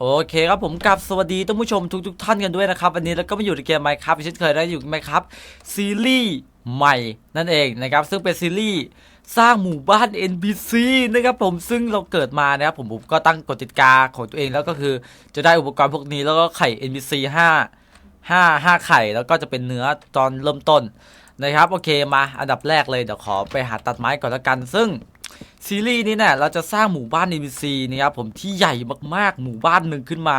โอเคครับผมกับสวัสดีท่านผู้ชมทุกทท่านกันด้วยนะครับวันนี้เราก็มาอยู่ในเกมไมค์ครับเช่นเคยได้อยู่ไมครับซีรีส์ใหม่นั่นเองนะครับซึ่งเป็นซีรีส์สร้างหมู่บ้าน NPC นะครับผมซึ่งเราเกิดมานะครับผมผมก็ตั้งกฎติกาของตัวเองแล้วก็คือจะได้อุปกรณ์พวกนี้แล้วก็ไข่ NPC 5 5 5 ไข่แล้วก็จะเป็นเนื้อตอนเริ่มต้นนะครับโอเคมาอันดับแรกเลยเดี๋ยวขอไปหาตัดไม้ก่อนละกัน ซึ่ง ซีรีส์นี้เนี่ยเราจะสร้างหมู่บ้าน NPC นะครับผมที่ใหญ่มากๆหมู่บ้านหนึ่งขึ้นมา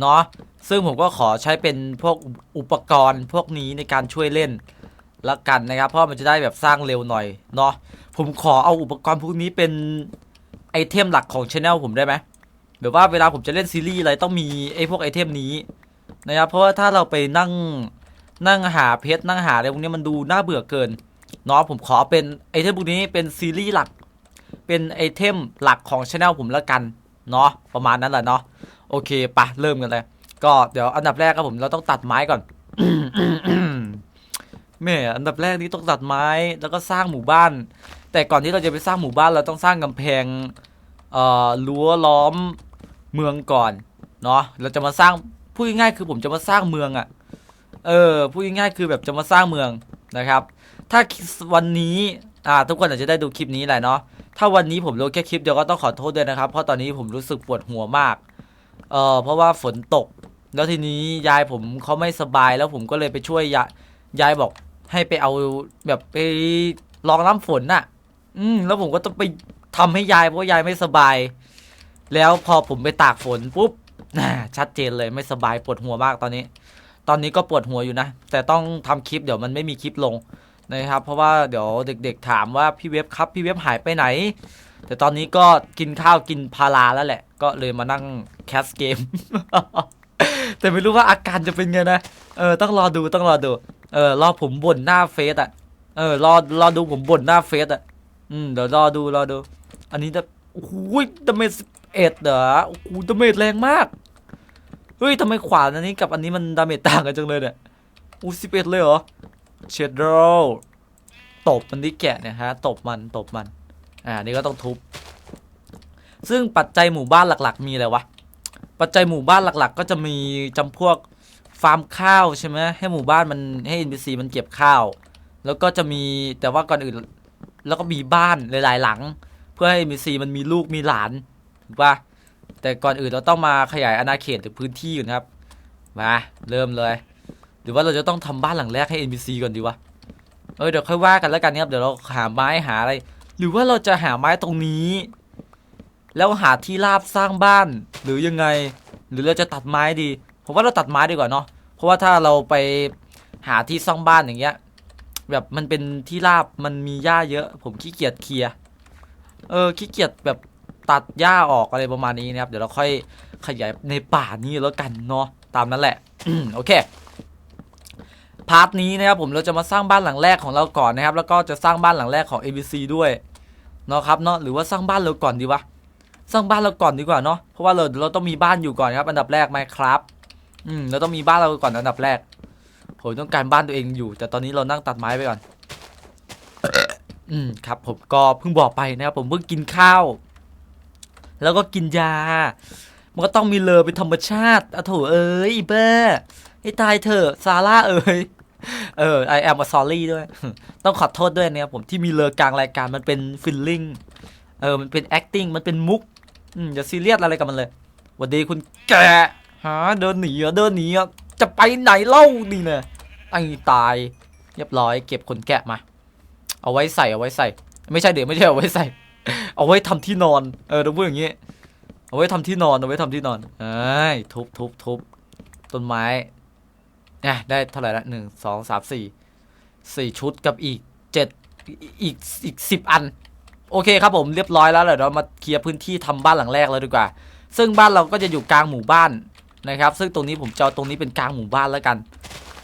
เนาะซึ่งผมก็ขอใช้เป็นพวกอุปกรณ์พวกนี้ในการช่วยเล่นละกันนะครับ เพราะมันจะได้แบบสร้างเร็วหน่อยเนาะผมขอเอาอุปกรณ์พวกนี้เป็นไอเทมหลักของช anel ผมได้ไหมแบบว่าเวลาผมจะเล่นซีรีส์อะไรต้องมีไอพวกไอเทมนี้นะครับเพราะว่าถ้าเราไปนั่งนั่งหาเพชรนั่งหาอะไรพวกนี้มันดูน่าเบื่อเกินเนาะผมขอเป็นไอเทมพวกนี้เป็นซีรีส์หลัก เป็นไอเทมหลักของช anel ผมแล้วกันเนาะประมาณนั้นแหละเนาะโอเคปะเริ่มกันเลย ก็เดี๋ยวอันดับแรกครับผมเราต้องตัดไม้ก่อนแม่อันดับแรกนี่ต้องตัดไม้แล้วก็สร้างหมู่บ้าน แต่ก่อนที่เราจะไปสร้างหมู่บ้านเราต้องสร้างกำแพงเอ่อรั้วล้อมเมืองก่อนเนาะเราจะมาสร้างพูดง่ายๆคือผมจะมาสร้างเมืองอะ่ะเออพูดง่ายๆคือแบบจะมาสร้างเมืองนะครับ ถ้าวันนี้อ่าทุกคนอาจจะได้ดูคลิปนี้แหละเนาะ ถ้าวันนี้ผมลงแค่คลิปเดียวก็ต้องขอโทษด้วยนะครับ เพราะตอนนี้ผมรู้สึกปวดหัวมาก เออเพราะว่าฝนตก แล้วทีนี้ยายผมเขาไม่สบายแล้วผมก็เลยไปช่วยยายยายบอกให้ไปเอาแบบไปรองน้ำฝนน่ะ อืมแล้วผมก็ต้องไปทำให้ยายเพราะยายไม่สบาย แล้วพอผมไปตากฝนปุ๊บน่าชัดเจนเลยไม่สบายปวดหัวมากตอนนี้ ตอนนี้ก็ปวดหัวอยู่นะ แต่ต้องทำคลิปเดี๋ยวมันไม่มีคลิปลง นะครับ เพราะว่าเดี๋ยวเด็กๆถามว่าพี่เว็บครับพี่เว็บหายไปไหน แต่ตอนนี้ก็กินข้าวกินพาราแล้วแหละ ก็เลยมานั่งแคสเกม แต่ไม่รู้ว่าอาการจะเป็นไงนะ เออต้องรอดูต้องรอดู เออรอผมบ่นหน้าเฟซอะ เออรอรอดูผมบ่นหน้าเฟซอะ อืมเดี๋ยวรอดูรอดู อันนี้จะโอ้โหดาเมจเอ็ดเหรอโอ้โหดาเมจแรงมาก เฮ้ยทำไมขวานอันนี้กับอันนี้มันดาเมจต่างกันจังเลยเนี่ยอู้สิบเอ็ดเลยเหรอ เชดโรตบมันที่แกะเนี่ยฮะตบมันตบมัน อ่านี่ก็ต้องทุบ ซึ่งปัจจัยหมู่บ้านหลักๆ มีอะไรวะ ปัจจัยหมู่บ้านหลักๆ ก็จะมีจำพวกฟาร์มข้าวใช่ไหมให้หมู่บ้านมันให้ NPC มันเก็บข้าว แล้วก็จะมีแต่ว่าก่อนอื่น แล้วก็มีบ้านหลายๆหลัง เพื่อให้ NPC มันมีลูกมีหลานถูกปะแต่ก่อนอื่นเราต้องมาขยายอาณาเขตหรือพื้นที่ก่อนครับ มาเริ่มเลย หรือว่าเราจะต้องทำบ้านหลังแรกให้ NPC ก่อนดีวะ เออเดี๋ยวค่อยว่ากันแล้วกันครับ เดี๋ยวเราหาไม้หาอะไร หรือว่าเราจะหาไม้ตรงนี้ แล้วหาที่ราบสร้างบ้าน หรือยังไง หรือเราจะตัดไม้ดี ผมว่าเราตัดไม้ดีกว่าเนาะ เพราะว่าถ้าเราไปหาที่สร้างบ้านอย่างเงี้ย แบบมันเป็นที่ราบมันมีหญ้าเยอะ ผมขี้เกียจเคลีย เออขี้เกียจแบบตัดหญ้าออกอะไรประมาณนี้นะครับ เดี๋ยวเราค่อยขยายในป่านี้แล้วกันเนาะ ตามนั้นแหละ โอเค พาร์ทนี้นะครับผมเราจะมาสร้างบ้านหลังแรกของเราก่อนนะครับ แล้วก็จะสร้างบ้านหลังแรกของ ABC ด้วยเนาะครับเนาะหรือว่าสร้างบ้านเราก่อนดีวะสร้างบ้านเราก่อนดีกว่าเนาะเพราะว่าเราเราต้องมีบ้านอยู่ก่อนครับ อันดับแรกไหมครับ อืมเราต้องมีบ้านเราก่อนอันดับแรกผมต้องการบ้านตัวเองอยู่ แต่ตอนนี้เรานั่งตัดไม้ไปก่อน อืมครับ ผมก็เพิ่งบอกไปนะครับผมเพิ่งกินข้าว แล้วก็กินยา มันก็ต้องมีเลอเป็นธรรมชาติอะโถเอ้ยเบ้อให้ตายเถอะซาร่าเอ่ย เออ I am a sorry ด้วย ต้องขอโทษด้วยนะครับผมที่มีเลอกลางรายการมันเป็นฟิลลิ่งเออมันเป็น acting มันเป็นมุกอืมอย่าซีเรียสอะไรกับมันเลยวันดีคุณแกฮะเดินหนีเหรอเดินหนีเหรอจะไปไหนเล่านี่เนี่ยไอ้ตายเรียบร้อย เก็บขนแกะมา เอาไว้ใส่เอาไว้ใส่ ไม่ใช่เดี๋ยวไม่ใช่เอาไว้ใส่ เอาไว้ทำที่นอน เออต้องพูดอย่างงี้ เอาไว้ทำที่นอนเอาไว้ทำที่นอนเอ้ยทุบทุบทุบต้นไม้ นี่ยได้เท่าไหร่ละหนึ่งสองสามสี่สี่ชุดกับอีกเจ็ดอีกอีกสิบอัน โอเคครับผมเรียบร้อยแล้วเดี๋ยวเรามาเคลียร์พื้นที่ทำบ้านหลังแรกเลยดีกว่า ซึ่งบ้านเราก็จะอยู่กลางหมู่บ้านนะครับ ซึ่งตรงนี้ผมจะเอตรงนี้เป็นกลางหมู่บ้านแล้วกัน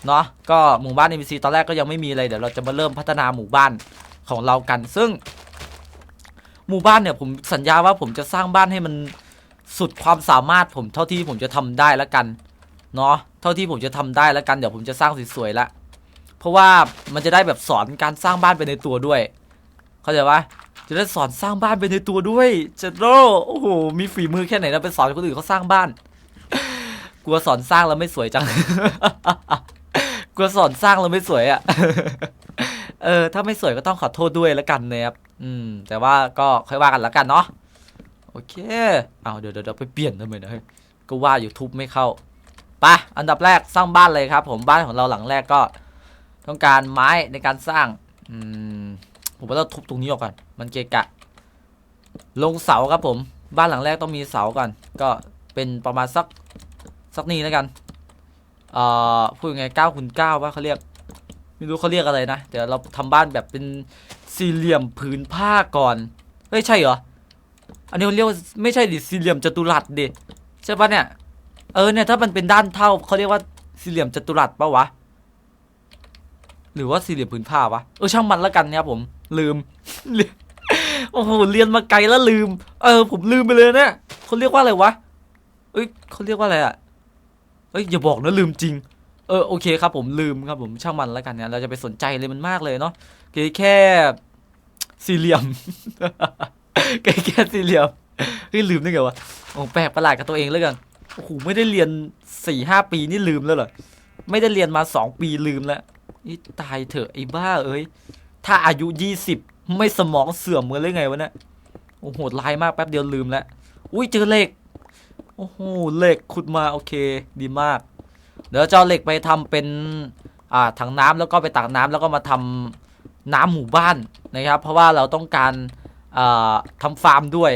เนาะก็หมู่บ้าน NPC ตอนแรกก็ยังไม่มีเลยเดี๋ยวเราจะมาเริ่มพัฒนาหมู่บ้านของเรากัน ซึ่ง หมู่บ้านเนี่ยผมสัญญาว่าผมจะสร้างบ้านให้มันสุดความสามารถผมเท่าที่ผมจะทำได้แล้วกัน เนาะเท่าที่ผมจะทำได้แล้วกันเดี๋ยวผมจะสร้างสวยๆละเพราะว่ามันจะได้แบบสอนการสร้างบ้านไปในตัวด้วย เข้าใจปะจะได้สอนสร้างบ้านไปในตัวด้วยเจโรโอ้โหมีฝีมือแค่ไหนนะไปสอนคนอื่นเขาสร้างบ้าน กลัวสอนสร้างแล้วไม่สวยจังกลัวสอนสร้างแล้วไม่สวยอะ่ะเออถ้าไม่สวยก็ต้องขอโทษด้วยแล้วกันนะครับอืม แต่ว่าก็ค่อยว่ากันแล้วกันเนาะโอเค เอาเดี๋ยวเดี๋ยวไปเปลี่ยนทำไมนะก็ว่าอยู่ทุบไม่เข้า ไปอันดับแรกสร้างบ้านเลยครับ ผมบ้านของเราหลังแรกก็ ต้องการไม้ในการสร้างอืมผมว่าเราทุบตรงนี้ออกก่อน มันเกะกะ ลงเสาครับผม บ้านหลังแรกต้องมีเสาก่อน ก็เป็นประมาณสักสักนี้แล้วกันเอ่อพูดยังไงเก้าคูณเก้าว่าเขาเรียกไม่รู้เขาเรียกอะไรนะ เดี๋ยวเราทำบ้านแบบเป็นสี่เหลี่ยมผืนผ้าก่อนเฮ้ยใช่เหรอ อันนี้เขาเรียกว่าไม่ใช่ดิสี่เหลี่ยมจัตุรัสดิใช่ปะเนี่ย เออเนี่ยถ้ามันเป็นด้านเท่าเขาเรียกว่าสี่เหลี่ยมจัตุรัสปะวะ หรือว่าสี่เหลี่ยมผืนผ้าวะเออช่างมันแล้วกันเนี่ยผม ลืม โอ้โหเรียนมาไกลแล้วลืม เออ ผมลืมไปเลยเนี่ยเขาเรียกว่าอะไรวะเอ้ยเขาเรียกว่าอะไรอะเอ้ยอย่าบอกนะลืมจริง เออโอเคครับผมลืมครับผมช่างมันแล้วกันเนี่ยเราจะไปสนใจเลยมันมากเลยเนาะแค่แค่สี่เหลี่ยมแค่แค่สี่เหลี่ยมเฮ้ยลืมได้ไงวะโอ้แปลกประหลาดกับตัวเองแล้วกัน โอ้โหไม่ได้เรียนสี่ห้าปีนี่ลืมแล้วเหรอไม่ได้เรียนมาสองปีลืมแล้วนี่ตายเถอะไอ้บ้าเอ้ยถ้าอายุยี่สิบไม่สมองเสื่อมเมือเลยไงวะเนี่ยโอ้โหดร้ายมากแป๊บเดียวลืมแล้วอุ้ยเจอเหล็กโอ้โหเหล็กขุดมาโอเคดีมาก เดี๋ยวจะเอาเหล็กไปทำเป็นอ่าถังน้ำแล้วก็ไปตักน้ำแล้วก็มาทำน้ำหมู่บ้านนะครับ เพราะว่าเราต้องการอ่าทำฟาร์มด้วย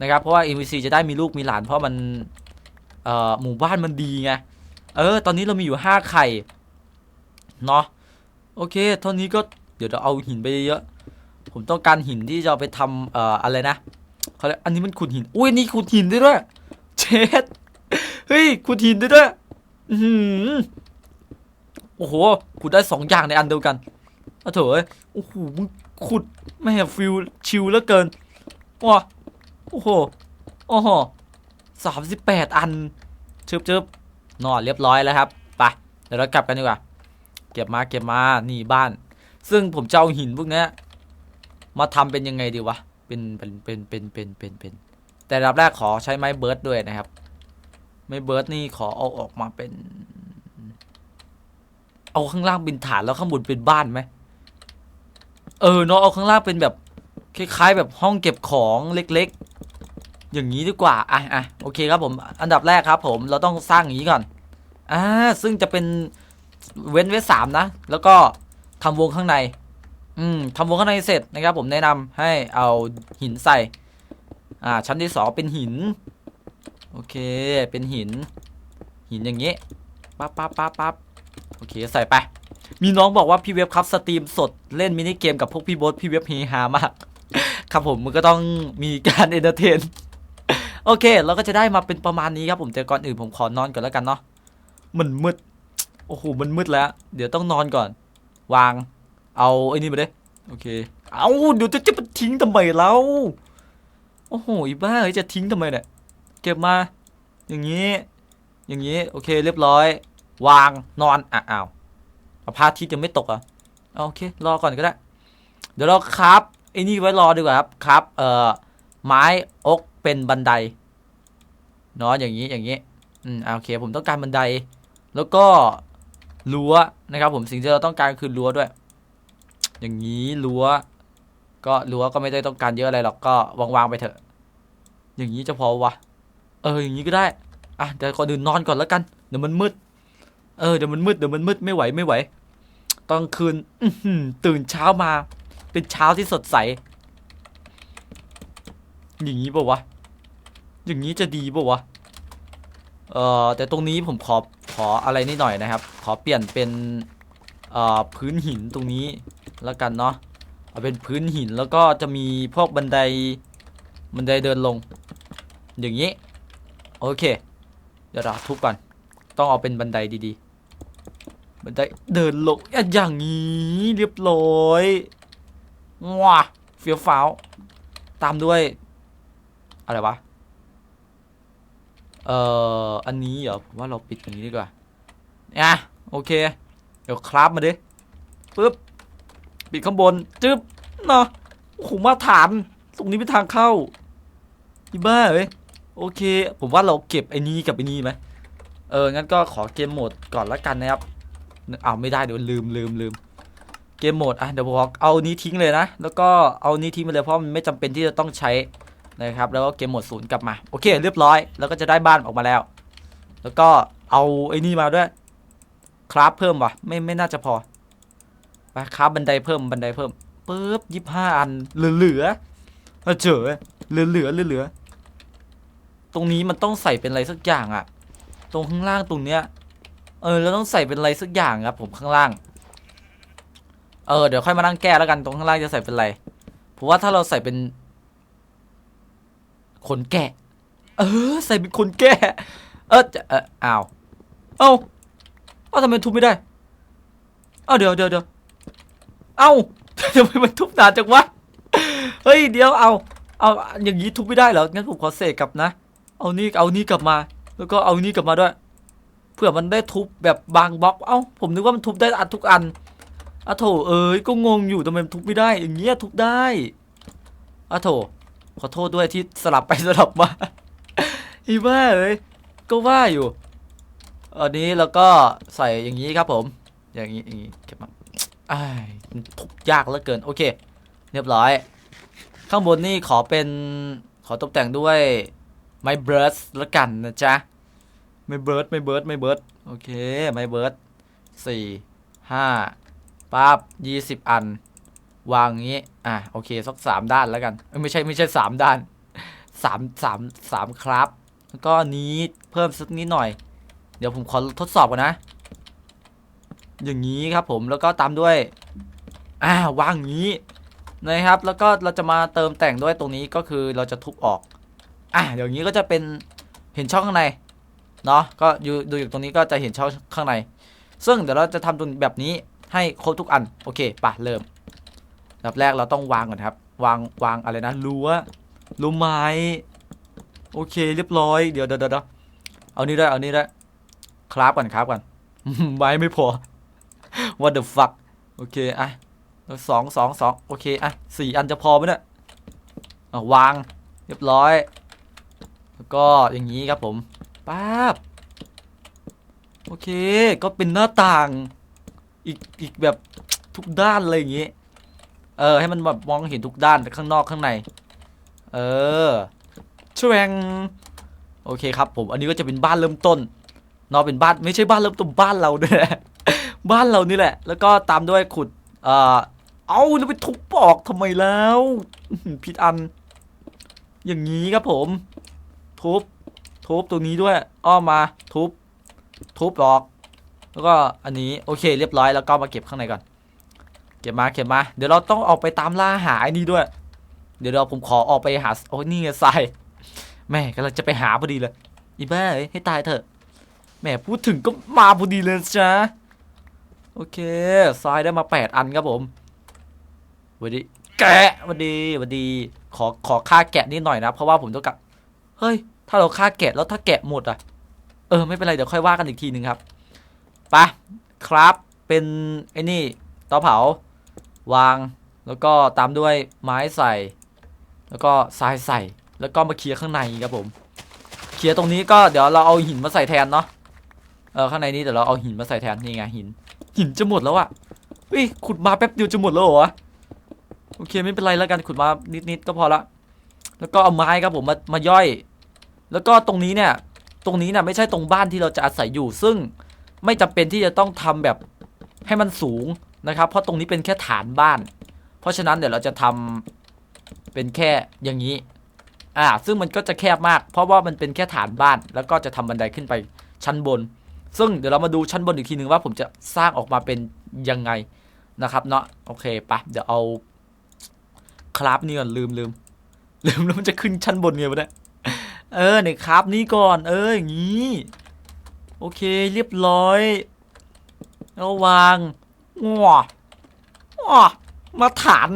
นะครับ เพราะว่า MVC จะได้มีลูกมีหลานเพราะมัน หมู่บ้านมันดีไง เออ ตอนนี้เรามีอยู่ห้าไข่ เนาะ โอเค เท่านี้ก็ เดี๋ยวเราเอาหินไปเยอะ ผมต้องการหินที่จะไปทำเอ่ออะไรนะเขาเรียกอันนี้มันขุดหิน อุ้ยนี่ขุดหินได้ด้วย เช็ด เฮ้ย ขุดหินได้ด้วย อื้อหือโอ้โห ขุดได้สองอย่างในอันเดียวกันอ้าเถอะโอ้โห มึงขุด ไม่แหฟิลชิลเหลือเกินว้าโอ้โห โอ้โห สามสิบแปดอันชิบเชิบนอนเรียบร้อยแล้วครับ ไป เดี๋ยวเรากลับกันดีกว่า เก็บมาเก็บมา นี่บ้าน ซึ่งผมจะเอาหินพวกนี้มาทำเป็นยังไงดีวะ เป็น เป็น เป็น เป็น เป็น เป็นเป็น แต่อับแรกขอใช้ไม้เบิร์ดด้วยนะครับ ไม่เบิร์ดนี่ขอเอาออกมาเป็น เอาข้างล่างเป็นฐานแล้วข้างบนเป็นบ้านไหม เออเนาะเอาข้างล่างเป็นแบบคล้ายๆแบบห้องเก็บของเล็กๆ อย่างนี้ดีกว่าอะอะโอเคครับผมอันดับแรกครับ ผมเราต้องสร้างอย่างนี้ก่อนอ่าซึ่งจะเป็นเว้นไว้สามนะ แล้วก็ทำวงข้างใน อืมทำวงข้างในเสร็จนะครับ ผมแนะนำให้เอาหินใส่ อ่า ชั้นที่สองเป็นหิน โอเค เป็นหิน หินอย่างนี้ปั๊บปั๊บปั๊บปั๊บโอเคใส่ไป มีน้องบอกว่าพี่เว็บครับสตรีมสดเล่นมินิเกมกับพวกพี่บ๊ทพี่เว็บเฮฮามาก ครับผมมันก็ต้องมีการเอนเตอร์เทน โอเค เราก็จะได้มาเป็นประมาณนี้ครับผมแต่ก่อนอื่นผมขอนอนก่อนแล้วกันเนาะมันมืดโอ้โหมันมืดแล้ว เดี๋ยวต้องนอนก่อน วาง เอาไอ้นี่มาดิโอเค เอาเดี๋ยวจะจะไปทิ้งทำไมเราโอ้โหอีบ้าเอ้ยจะทิ้งทำไมเนี่ยเก็บมา อย่างนี้ อย่างนี้โอเค เรียบร้อย วางนอนอ้าวพระอาทิตย์ยังไม่ตกอะโอเค รอก่อนก็ได้ เดี๋ยวเราครับไอ้นี่ไว้รอดีกว่าครับครับ เอ่อไม้อกเป็นบันได เนาะอย่างนี้อย่างนี้อืมอะโอเค ผมต้องการบันได แล้วก็รั้วนะครับ ผมสิ่งที่เราต้องการคือรั้วด้วย อย่างนี้รั้ว ก็รั้วก็ไม่ได้ต้องการเยอะอะไรหรอกก็วางๆไปเถอะ อย่างนี้จะพอวะเอออย่างนี้ก็ได้อะเดี๋ยวก่อนอื่นนอนก่อนแล้วกันเดี๋ยวมันมืด เออเดี๋ยวมันมืดเดี๋ยวมันมืดไม่ไหวไม่ไหวตอนคืนตื่นเช้ามา เป็นเช้าที่สดใสอย่างนี้ป่าวะ อย่างนี้จะดีป่าวะ เอ่อแต่ตรงนี้ผมขอขออะไรนิดหน่อยนะครับ ขอเปลี่ยนเป็นเอ่อพื้นหินตรงนี้แล้วกันเนาะเอาเป็นพื้นหินแล้วก็จะมีพวกบันไดบันไดเดินลง อย่างนี้ โอเค เดี๋ยวเราทุบก่อนต้องเอาเป็นบันไดดีๆ บันไดเดินลงอะอย่างนี้เรียบร้อยว้าเฟี้ยวฟ้าวตามด้วย อะไรวะ เอ่อ อันนี้เหรอผมว่าเราปิดอย่างนี้ดีกว่าอะโอเค เดี๋ยวคราฟมาดิปึ๊บ ปิดข้างบน จึ๊บเนาะโอ้โหมาฐาน ตรงนี้เป็นทางเข้าอีบ้าเอ้ย โอเค ผมว่าเราเก็บไอ้นี้กับไอ้นี้ไหมเออ งั้นก็ขอเกมโหมดก่อนละกันนะครับ เอ้าไม่ได้เดี๋ยวลืมลืมลืม เกมโหมด อะ เดี๋ยวผมเอานี้ทิ้งเลยนะ แล้วก็เอานี้ทิ้งไปเลยเพราะมันไม่จำเป็นที่จะต้องใช้ นะครับแล้วก็เกมโหมดศูนย์กลับมาโอเค เรียบร้อย แล้วก็จะได้บ้านออกมาแล้ว แล้วก็เอาไอ้นี่มาด้วยคราฟเพิ่มวะไม่ไม่น่าจะพอไปคราฟบันไดเพิ่มบันไดเพิ่มปึ๊บยี่ห้าอันเหลือเหลือเอาเจอเหลือเหลือเหลือเหลือตรงนี้มันต้องใส่เป็นอะไรสักอย่างอะตรงข้างล่างตรงเนี้ยเออเราต้องใส่เป็นอะไรสักอย่างครับผมข้างล่าง เออเดี๋ยวค่อยมานั่งแก้แล้วกันตรงข้างล่างจะใส่เป็นอะไรเพราะว่าถ้าเราใส่เป็น ขนแกะ เออ ใส่เป็นขนแกะ เออจะเอออ้าวเอ้าเอ้าทำไมทุบไม่ได้เอ้าเดี๋ยวเดี๋ยวเดี๋ยวเอ้าทำไมมันทุบนานจังวะเฮ้ยเดี๋ยวเอาเอาอย่างนี้ทุบไม่ได้เหรองั้นผมขอเสกกลับนะ เอานี่เอานี่กลับมา แล้วก็เอานี่กลับมาด้วยเผื่อมันได้ทุบแบบบางบล็อก เอ้า ผมนึกว่ามันทุบได้อันทุกอันอะโถเอ้ย ก็งงอยู่ทำไมมันทุบไม่ได้ อย่างเงี้ยทุบได้อะโถ ขอโทษด้วยที่สลับไปสลับมาอีบ้าเอ้ยก็ว่าอยู่ อันนี้แล้วก็ใส่อย่างนี้ครับผม อย่างนี้อย่างนี้เก็บมาอ้ายมันทุบยากเหลือเกิน โอเค เรียบร้อย ข้างบนนี่ขอเป็นขอตกแต่งด้วยไม้เบิร์ดละกันนะจ๊ะไม่เบิร์ดไม่เบิร์ดไม่เบิร์ดโอเคไม่เบิร์ดสี่ห้าปั๊บยี่สิบอัน วางงี้ อะโอเคสักสามด้านแล้วกัน ไม่ใช่ไม่ใช่สามด้านสามสามสามครับ แล้วก็นี้เพิ่มสักนิดหน่อย เดี๋ยวผมขอทดสอบก่อนนะ อย่างนี้ครับผมแล้วก็ตามด้วย อ่าวางอย่างนี้นะครับ แล้วก็เราจะมาเติมแต่งด้วยตรงนี้ก็คือเราจะทุบออก อะอย่างนี้ก็จะเป็นเห็นช่องข้างในเนาะก็ดูอยู่ตรงนี้ก็จะเห็นช่องข้างใน ซึ่งเดี๋ยวเราจะทำตรงแบบนี้ให้ครบทุกอัน โอเคปะเริ่ม อันดับแรกเราต้องวางก่อนครับ วางวางอะไรนะรั้วรั้ไม้โอเค เรียบร้อยเดี๋ยวเดี๋ยวเดี๋ยวเอานี่ด้เอานี่ด้คราฟก่อนคราฟก่อนไม้ไม่พอ what the fuck โอเคอะสองสองสองโอเคอะสี่อันจะพอไหมเนี่ยอะวาง เรียบร้อย แล้วก็อย่างนี้ครับผมป๊าบโอเค ก็เป็นหน้าต่าง อีกอีกแบบทุกด้านเลยอย่างนี้ เออให้มันแบบมองเห็นทุกด้านข้างนอกข้างใน เออช่วงโอเคครับผม อันนี้ก็จะเป็นบ้านเริ่มต้นเนาะเป็นบ้านไม่ใช่บ้านเริ่มต้นบ้านเราด้วยแหละบ้านเรานี่แหละ แล้วก็ตามด้วยขุด เอ่อเอาแล้วไปทุบปอกทำไมแล้วผิดอัน อย่างนี้ครับผม ทุบ ทุบตรงนี้ด้วย อ้อมมา ทุบ ทุบออก แล้วก็อันนี้โอเค เรียบร้อยแล้วก็มาเก็บข้างในก่อน เก็บมาเก็บมา เดี๋ยวเราต้องออกไปตามล่าหาไอ้นี่ด้วย เดี๋ยวเราผมขอออกไปหาโอ้นี่ไงทรายแม่กำลังจะไปหาพอดีเลย อีบ้าเอ้ยให้ตายเถอะแหมพูดถึงก็มาพอดีเลยจ้าโอเคทรายได้มาแปดอันครับผมสวัสดีแกะสวัสดีสวัสดี ขอขอค่าแกะนิดหน่อยนะ เพราะว่าผมต้องกลับเฮ้ย ถ้าเราฆ่าแกะแล้วถ้าแกะหมดอะ เออไม่เป็นไรเดี๋ยวค่อยว่ากันอีกทีหนึ่งครับไปะครับเป็นไอ้นี่เตาเผา วาง แล้วก็ตามด้วยไม้ใส่ แล้วก็ทรายใส่ แล้วก็มาเคลียร์ข้างในครับผม เคลียร์ตรงนี้ก็เดี๋ยวเราเอาหินมาใส่แทนเนาะ เออข้างในนี้เดี๋ยวเราเอาหินมาใส่แทนนี่ไงหิน หินจะหมดแล้วอะเฮ้ยขุดมาแป๊บเดียวจะหมดแล้วเหรอวะโอเคไม่เป็นไรแล้วกันขุดมานิดๆก็พอละ แล้วก็เอาไม้ครับผมมามาย่อย แล้วก็ตรงนี้เนี่ย ตรงนี้เนี่ยไม่ใช่ตรงบ้านที่เราจะอาศัยอยู่ ซึ่งไม่จำเป็นที่จะต้องทำแบบให้มันสูง นะครับ เพราะตรงนี้เป็นแค่ฐานบ้าน เพราะฉะนั้นเดี๋ยวเราจะทำเป็นแค่อย่างนี้ อ่า ซึ่งมันก็จะแคบมาก เพราะว่ามันเป็นแค่ฐานบ้าน แล้วก็จะทำบันไดขึ้นไปชั้นบน ซึ่งเดี๋ยวเรามาดูชั้นบนอีกทีหนึ่งว่าผมจะสร้างออกมาเป็นยังไงนะครับเนาะ โอเคปะเดี๋ยวเอาคราฟนี่ก่อนลืมลืมลืมแล้วมันจะขึ้นชั้นบนไงวะเนี่ย เออเนี่ยคราฟนี้ก่อน เอออย่างนี้ โอเคเรียบร้อยแล้ววาง ง้อง้อมาฐาน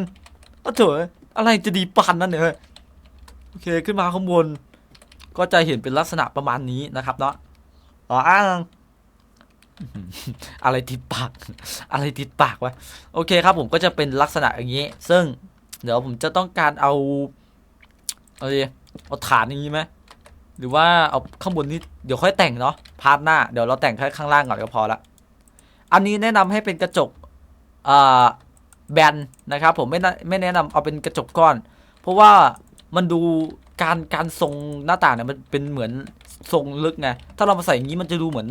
เอาเถอะอะไรจะดีปานนั่นเนี่ยโอเคขึ้นมาข้างบน ก็จะเห็นเป็นลักษณะประมาณนี้นะครับเนาะอ๋ออ้างอะไรติดปาก อะไรติดปากวะโอเคครับผมก็จะเป็นลักษณะอย่างนี้ ซึ่ง เดี๋ยวผมจะต้องการเอาเอาดิเอาฐานอย่างนี้ไหมหรือว่าเอาข้างบนนี้เดี๋ยวค่อยแต่งเนาะพาร์ทหน้าเดี๋ยวเราแต่งแค่ข้างล่างก่อนก็พอละ อันนี้แนะนำให้เป็นกระจกแบนนะครับผมไม่ไม่แนะนำเอาเป็นกระจกก้อน เพราะว่ามันดูการการทรงหน้าต่างเนี่ยมันเป็นเหมือนทรงลึกไงถ้าเรามาใส่อย่างนี้มันจะดูเหมือน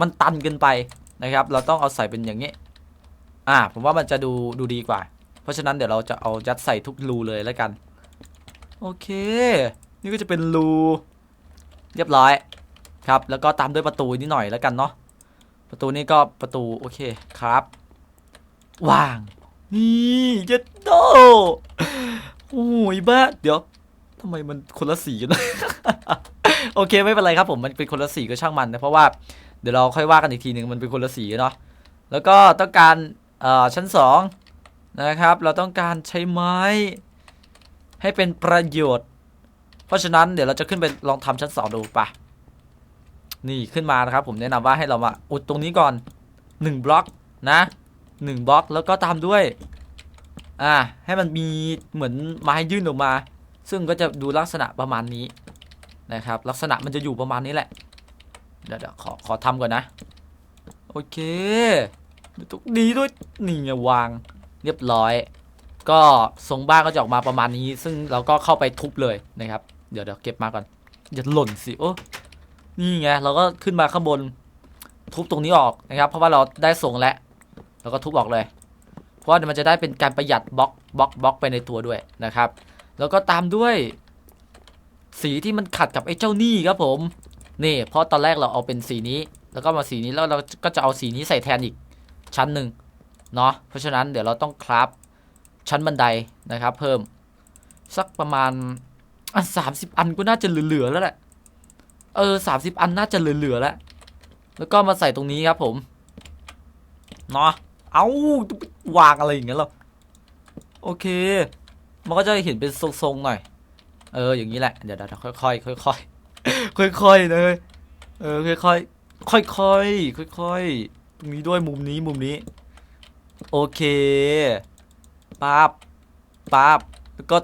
มันตันเกินไปนะครับ เราต้องเอาใส่เป็นอย่างนี้ อ่า ผมว่ามันจะดูดูดีกว่า เพราะฉะนั้นเดี๋ยวเราจะเอายัดใส่ทุกรูเลยแล้วกัน โอเค นี่ก็จะเป็นรูเรียบร้อยครับ แล้วก็ตามด้วยประตูนิดหน่อยแล้วกันเนาะ ประตูนี่ก็ประตูโอเคครับวาง นี่ยัดโตโอ้ยบ้าเดี๋ยวทำไมมันคนละสีกันโอเคไม่เป็นไรครับผมมันเป็นคนละสีก็ช่างมันนะเพราะว่าเดี๋ยวเราค่อยว่ากันอีกทีหนึ่งมันเป็นคนละสีเนาะแล้วก็ต้องการเอ่อชั้นสองนะครับ เราต้องการใช้ไม้ ให้เป็นประโยชน์ เพราะฉะนั้นเดี๋ยวเราจะขึ้นไปลองทำชั้นสองดูปะ นี่ขึ้นมานะครับ ผมแนะนำว่าให้เรามาอุดตรงนี้ก่อนหนึ่งบล็อกนะหนึ่งบล็อกแล้วก็ตามด้วยอ่าให้มันมีเหมือนไม้ยื่นออกมา ซึ่งก็จะดูลักษณะประมาณนี้นะครับ ลักษณะมันจะอยู่ประมาณนี้แหละ เดี๋ยวเดี๋ยวขอขอทำก่อนนะ โอเคตรงนี้ด้วยนี่ไงวางเรียบร้อย ก็ทรงบ้านก็จะออกมาประมาณนี้ ซึ่งเราก็เข้าไปทุบเลยนะครับ เดี๋ยวเดี๋ยวเก็บมาก่อนอย่าหล่นสิโอ้ นี่ไงเราก็ขึ้นมาข้างบน ทุบตรงนี้ออกนะครับ เพราะว่าเราได้ทรงแล้วเราก็ทุบออกเลย เพราะว่ามันจะได้เป็นการประหยัดบล็อกบล็อกบล็อกไปในตัวด้วยนะครับ แล้วก็ตามด้วยสีที่มันขัดกับไอ้เจ้านี่ครับผม นี่ เพราะตอนแรกเราเอาเป็นสีนี้ แล้วก็มาสีนี้แล้วเราก็จะเอาสีนี้ใส่แทนอีกชั้นหนึ่งเนาะเพราะฉะนั้นเดี๋ยวเราต้องคราฟชั้นบันไดนะครับ เพิ่มสักประมาณอะสามสิบอันก็น่าจะเหลือๆแล้วแหละ เออสามสิบอันน่าจะเหลือๆแล้ว แล้วก็มาใส่ตรงนี้ครับผมเนาะเอาวางอะไรอย่างเงี้ยหรอโอเค มันก็จะเห็นเป็นทรงๆหน่อย เออ อย่างนี้แหละ เดี๋ยวเดี๋ยวค่อยๆค่อยๆค่อยๆเลยเออค่อยๆค่อยๆค่อยๆตรงนี้ด้วยมุมนี้มุมนี้ โอเคปั๊บปั๊บแล้วก็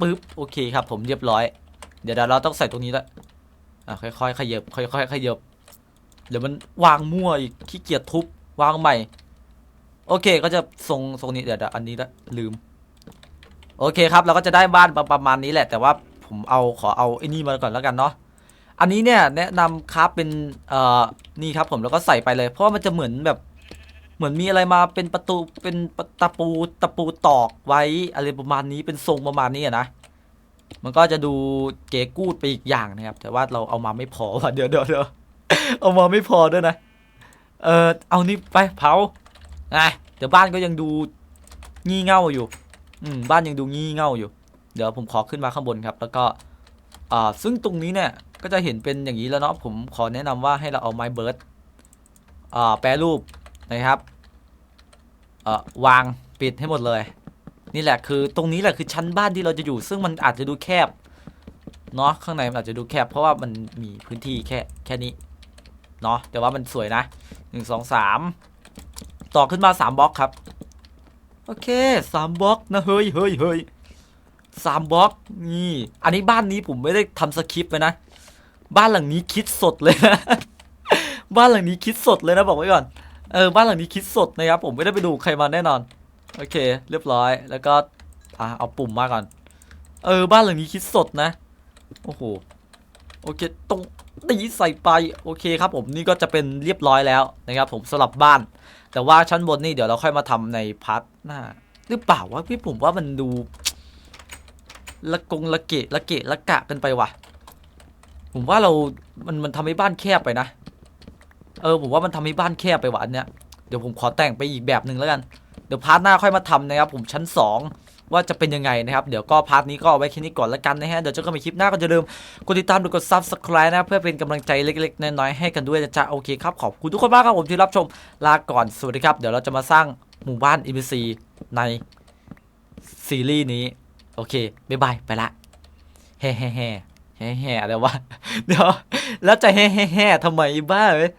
ปึ๊บโอเคครับผมเรียบร้อย เดี๋ยวเดี๋ยวเราต้องใส่ตรงนี้ละ อะค่อยๆขยับค่อยๆขยับเดี๋ยวมันวางมั่วอีกขี้เกียจทุบวางใหม่ โอเคก็จะทรงทรงนี้เดี๋ยวอันนี้ละลืม โอเคครับเราก็จะได้บ้านประประมาณนี้แหละ แต่ว่าผมเอาขอเอาไอ้นี่มาก่อนแล้วกันเนาะอันนี้เนี่ยแนะนำครับเป็นเอ่อนี่ครับผมแล้วก็ใส่ไปเลย เพราะว่ามันจะเหมือนแบบเหมือนมีอะไรมาเป็นประตูเป็นตะปูตะปูตอกไว้อะไรประมาณนี้เป็นทรงประมาณนี้อะนะ มันก็จะดูเก๋กูดไปอีกอย่างนะครับ แต่ว่าเราเอามาไม่พอว่ะเดี๋ยวเดี๋ยวเดี๋ยวเอามาไม่พอด้วยนะ เออเอานี่ไปเผาอะเดี๋ยวบ้านก็ยังดูงี่เง่าอยู่ อืมบ้านยังดูงี่เง่าอยู่ เดี๋ยวผมขอขึ้นมาข้างบนครับ แล้วก็อ่าซึ่งตรงนี้เนี่ยก็จะเห็นเป็นอย่างนี้แล้วเนาะผมขอแนะนำว่าให้เราเอาไม้เบิร์ดอ่าแปรรูปนะครับเอ่อวางปิดให้หมดเลย นี่แหละคือตรงนี้แหละคือชั้นบ้านที่เราจะอยู่ ซึ่งมันอาจจะดูแคบเนาะข้างในมันอาจจะดูแคบ เพราะว่ามันมีพื้นที่แค่แค่นี้เนาะแต่ว่ามันสวยนะหนึ่งสองสามต่อขึ้นมาสามบล็อกครับ โอเคสามบล็อกนะเฮ้ยเฮ้ยเฮ้ยสามบล็อกนี่ อันนี้บ้านนี้ผมไม่ได้ทำสคริปต์ไปนะ บ้านหลังนี้คิดสดเลยนะบ้านหลังนี้คิดสดเลยนะบอกไว้ก่อนเออบ้านหลังนี้คิดสดนะครับผมไม่ได้ไปดูใครมาแน่นอน โอเค เรียบร้อย แล้วก็อะเอาปุ่มมาก่อน เออ บ้านหลังนี้คิดสดนะ โอ้โห โอเคตรงนี้ใส่ไป โอเคครับผม นี่ก็จะเป็นเรียบร้อยแล้วนะครับผมสลับบ้าน แต่ว่าชั้นบนนี่เดี๋ยวเราค่อยมาทำในพาร์ทหน้า หรือเปล่าวะพี่ผมว่ามันดู ละกงละเกะละเกะละกะกันไปว่ะ ผมว่าเรา มันมันทำให้บ้านแคบไปนะ เออ ผมว่ามันทำให้บ้านแคบไปว่ะอันเนี้ย เดี๋ยวผมขอแต่งไปอีกแบบหนึ่งแล้วกัน ดี๋ยวพาร์ทหน้าค่อยมาทำนะครับผมชั้น 2 ว่าจะเป็นยังไงนะครับ เดี๋ยวก็พาร์ทนี้ก็เอาไว้แค่นี้ก่อนล้วกันนะฮะ เดี๋ยวเจอกันใหม่คลิปหน้าก็จะเดิมกดติดตามหรือกด subscribe นะเพื่อเป็นกำลังใจเล็กๆ น้อยๆให้กันด้วยนะจ๊ะโอเคครับขอบคุณทุกคนมากครับผมที่รับชมลาก่อนสวัสดีครับเดี๋ยวเราจะมาสร้างหมู่บ้าน NPC ในซีรีส์นี้โอเคบ๊ายบายไปละแฮ่แฮ่แฮ่แฮ่แฮ่อะไรวะเดี๋ยวแล้วจะแฮ่แฮ่แฮ่ทำไมบ้าเว้ย